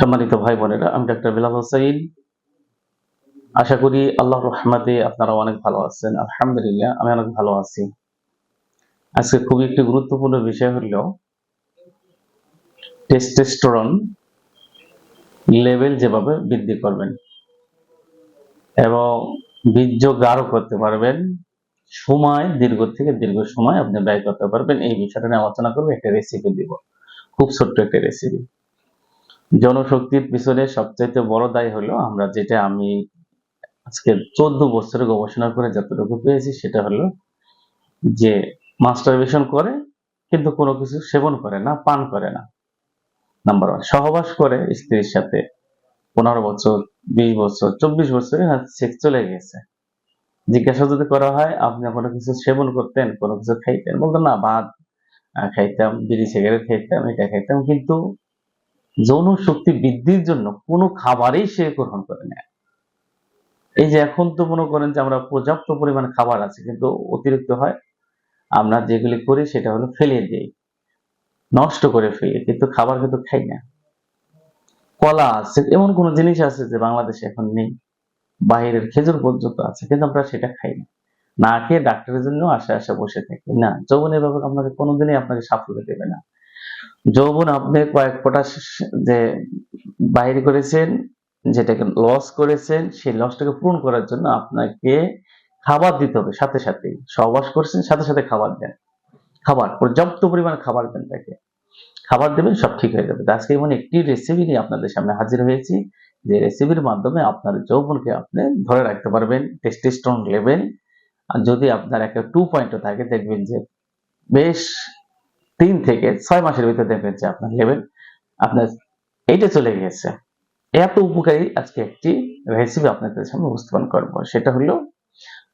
সম্মানিত ভাই বোনেরা আমি ডক্টর বিলাল হোসেন আশা করি আল্লাহ রহমতে আপনারা অনেক ভালো আছেন। আলহামদুলিল্লাহ, আমি অনেক ভালো আছি। আজকে খুবই একটি গুরুত্বপূর্ণ বিষয় হলো টেস্টোস্টেরন লেভেল যেভাবে বৃদ্ধি করবেন এবং বীর্য গাঢ় করতে পারবেন, সময়, দীর্ঘ থেকে দীর্ঘ সময় আপনি ব্যয় করতে পারবেন। এই বিষয়টা নিয়ে আলোচনা করব, একটা রেসিপি দিব। খুব ছোট্ট একটা রেসিপি জনশক্তির পিছনে সবচাইতে বড় দায় হলো আমরা, যেটা আমি আজকে চোদ্দ বছরে গবেষণা করে যতটুকু পেয়েছি, সেটা হলো যে মাস্টারবেশন করে, কিন্তু কোনো কিছু সেবন করে না, পান করে না। নাম্বার ওয়ান সহবাস করে স্ত্রীর সাথে পনেরো বছর, বিশ বছর, চব্বিশ বছরে সেক্স চলে গেছে। জিজ্ঞাসা যদি করা হয়, আপনি কোনো কিছু সেবন করতেন? কোনো কিছু খাইতেন? বলতেন না, ভাত খাইতাম, বিড়ি, সিগারেট খাইতাম এটা খাইতাম। কিন্তু যৌন শক্তি বৃদ্ধির জন্য কোনো খাবারই সে গ্রহণ করে না এই যে এখন তো মনে করেন যে আমরা পর্যাপ্ত পরিমাণ খাবার আছে, কিন্তু অতিরিক্ত হয়। আমরা যেগুলি করি, সেটা হলো ফেলে দিই। নষ্ট করে ফেলি, কিন্তু খাবার কিন্তু খাই না। কলা আছে, এমন কোন জিনিস আছে যে বাংলাদেশে এখন নেই। বাইরের খেজুর পর্যন্ত আছে, কিন্তু আমরা সেটা খাই না। না খেয়ে ডাক্তারের জন্য আশা আশা বসে থাকি। না, যৌবনের ব্যাপারে আপনাকে কোনোদিনই আপনাকে সাফল্য দেবে না। যৌবন আপনি কয়েক ফোঁটা যে বাইরে করেছেন, যেটাকে লস করেছেন, সেই লসটাকে পূরণ করার জন্য আপনাকে খাবার দিতে হবে সাথে সাথে সহবাস করছেন, সাথে সাথে খাবার দেন। খাবার, পর্যাপ্ত পরিমাণ খাবার দেন তাকে। খাবার দেবেন, সব ঠিক হয়ে যাবে। আজকে এমন একটি রেসিপি নিয়ে আপনাদের সামনে হাজির হয়েছি। যে রেসিপির মাধ্যমে আপনার যৌবনকে আপনি ধরে রাখতে পারবেন টেস্টোস্টেরন লেভেল আর যদি আপনার একটা টু পয়েন্টও থাকে, দেখবেন যে বেশ তিন থেকে ছয় মাসের ভিতরে দেখবেন যে আপনার লেভেল আপনার এইটা চলে গিয়েছে। এত উপকারী আজকে একটি রেসিপি আপনাদের সামনে উপস্থাপন করব। সেটা হলো,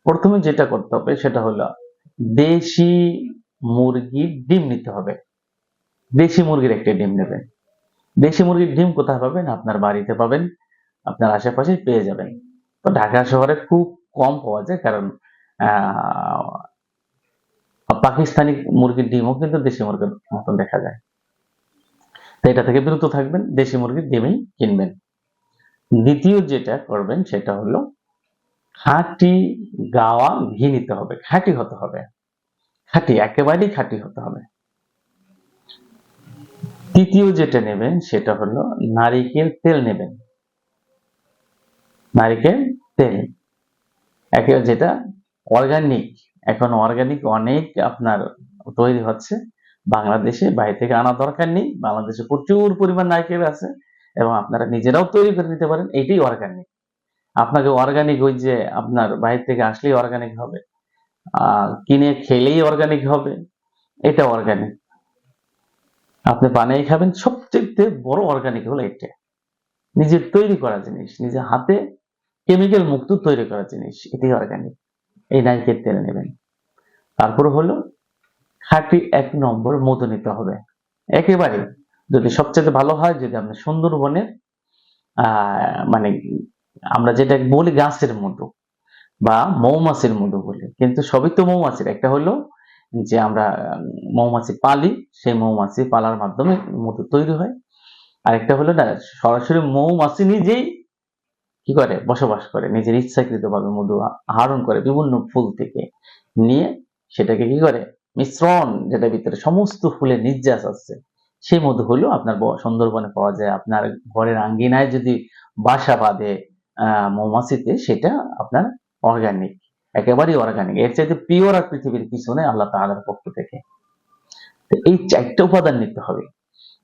প্রথমে যেটা করতে হবে, সেটা হলো দেশি মুরগির ডিম নিতে হবে। দেশি মুরগির একটা ডিম নেবেন। দেশি মুরগির ডিম কোথায় পাবেন? আপনার বাড়িতে পাবেন, আপনার আশেপাশে পেয়ে যাবেন। তো ঢাকা শহরে খুব কম পাওয়া যায় কারণ পাকিস্তানি মুরগির ডিমও কিন্তু দেশি মুরগির মতন দেখা যায়। তো এটা থেকে বিরত থাকবেন, দেশি মুরগির ডিমই কিনবেন। দ্বিতীয় যেটা করবেন সেটা হলো, খাঁটি গাওয়া ঘি নিতে হবে, খাঁটি হতে হবে। খাঁটি, একেবারেই খাঁটি হতে হবে। তৃতীয় যেটা নেবেন, সেটা হলো নারিকেল তেল নেবেন। নারিকেল তেল। একে যেটা অর্গানিক এখন অর্গানিক অনেক আপনার তৈরি হচ্ছে। বাংলাদেশে বাইরে থেকে আনা দরকার নেই। বাংলাদেশে প্রচুর পরিমাণ নারকেল আছে এবং আপনারা নিজেরাও তৈরি করে নিতে পারেন। এটাই অর্গানিক আপনাকে অর্গানিক ওই যে আপনার বাইরে থেকে আসলেই অর্গানিক হবে। কিনে খেলেই অর্গানিক হবে। এটা অর্গানিক আপনি বানিয়ে খাবেন সবচেয়ে বড় অর্গানিক হলো এটা। নিজের তৈরি করা জিনিস নিজের হাতে কেমিক্যাল মুক্ত তৈরি করা জিনিস, এটাই অর্গানিক এই নারকেল তেল নেবেন। তারপর হলো খাঁটি এক নম্বর মধু নিতে হবে। একেবারে যদি সবচেয়ে ভালো হয়, যদি আপনি সুন্দরবনের মানে আমরা যেটা বলি গাছের মধু বা মৌমাছির মধু কিন্তু সবই তো মৌমাছির। একটা হলো যে আমরা মৌমাছি পালি, সেই মৌমাছি পালার মাধ্যমে মধু তৈরি হয়। আরেকটা হলো, না, সরাসরি মৌমাছি নিজেই কি করে? বসবাস করে। নিজের ইচ্ছাকৃত ভাবে মধু আহরণ করে বিভিন্ন ফুল থেকে নিয়ে সেটাকে কি করে? মিশ্রণ যেটা ভিতরে সমস্ত ফুলের নির্যাস আছে সেই মধু হলো আপনার সুন্দরবনে পাওয়া যায়। আপনার ঘরের আঙ্গিনায় যদি বাসা বাঁধে মৌমাছিতে, সেটা আপনার অর্গানিক একেবারেই অর্গানিক এর চাইতে পিওর আর পৃথিবীর কিছু নেই আল্লাহ তাআলার পক্ষ থেকে। এই চারটে উপাদান নিতে হবে।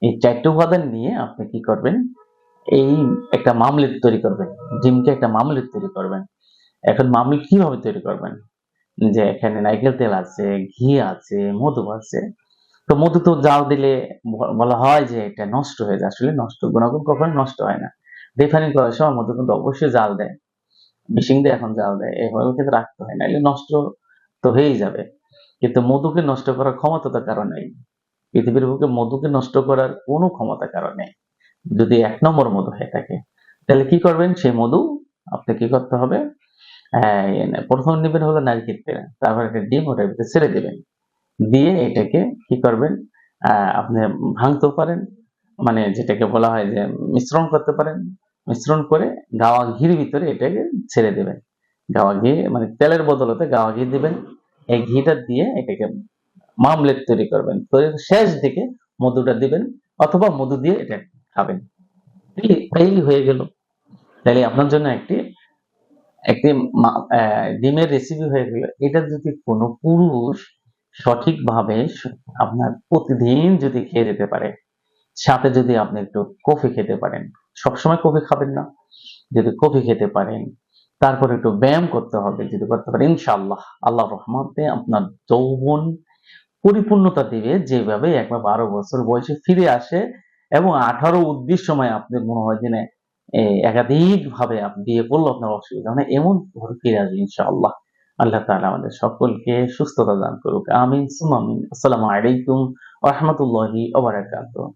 এই চারটে উপাদান নিয়ে আপনি কি করবেন? এই একটা মামলেট তৈরি করবেন। ডিমকে একটা মামলেট তৈরি করবেন। এখন মামলেট কীভাবে তৈরি করবেন? যে এখানে নারকেল তেল আছে, ঘি আছে, মধু আছে। তো মধু তো জাল দিলে বলা হয় যে এটা নষ্ট হয়ে যায়। আসলে নষ্ট, গুণাগুণ কখনো নষ্ট হয় না। রিফাইনিং করার সময় মধু কিন্তু অবশ্যই জাল দেয়। মেশিন দিয়ে এখন জাল দেয় এভাবে কিন্তু রাখতে হয় না এলে নষ্ট তো হয়েই যাবে। কিন্তু মধুকে নষ্ট করার ক্ষমতা তো কারও নেই। পৃথিবীর বুকে মধুকে নষ্ট করার কোনো ক্ষমতা কারণে যদি এক নম্বর মধু হয়ে থাকে তাহলে কি করবেন? সেই মধু আপনি কি করতে হবে? আহ, প্রথম নেবেন হলো নারকেল তেল তারপর একটা ডিম ওটার ভিতরে ছেড়ে দেবেন। দিয়ে এটাকে কি করবেন? আপনি ভাঙতেও পারেন মানে যেটাকে বলা হয় যে মিশ্রণ করতে পারেন। মিশ্রণ করে গাওয়া ঘির ভিতরে এটাকে ছেড়ে দেবেন। গাওয়া ঘি মানে তেলের বদলতে গাওয়া ঘি দিবেন। এই ঘিটা দিয়ে এটাকে মামলেট তৈরি করবেন। শেষ দিকে মধুটা দিবেন অথবা মধু দিয়ে এটা খাবেন। এই হয়ে গেল। তাহলে আপনার জন্য একটি একটি ডিমের রেসিপি হয়ে গেল। এটা যদি কোনো পুরুষ সঠিকভাবে আপনার প্রতিদিন যদি খেয়ে যেতে পারে, সাথে যদি আপনি একটু কফি খেতে পারেন সবসময় কফি খাবেন না। যদি কফি খেতে পারেন তারপর একটু ব্যায়াম করতে হবে যদি করতে পারেন ইনশাআল্লাহ আল্লাহ রহমতে আপনার যৌবন পরিপূর্ণতা দিবে। যেভাবে একবার বারো বছর বয়সে ফিরে আসে এবং আঠারো উদ্দেশ্য সময় আপনি মনে হয় যে না, একাধিক ভাবে বিয়ে করলে আপনার অসুবিধা মানে এমন ফিরে আসবে ইনশাআল্লাহ। আল্লাহ তাআলা আমাদের সকলকে সুস্থতা দান করুক। আমিন সুমামিন আসসালামু আলাইকুম রাহমাতুল্লাহি ওয়া বারাকাতুহু।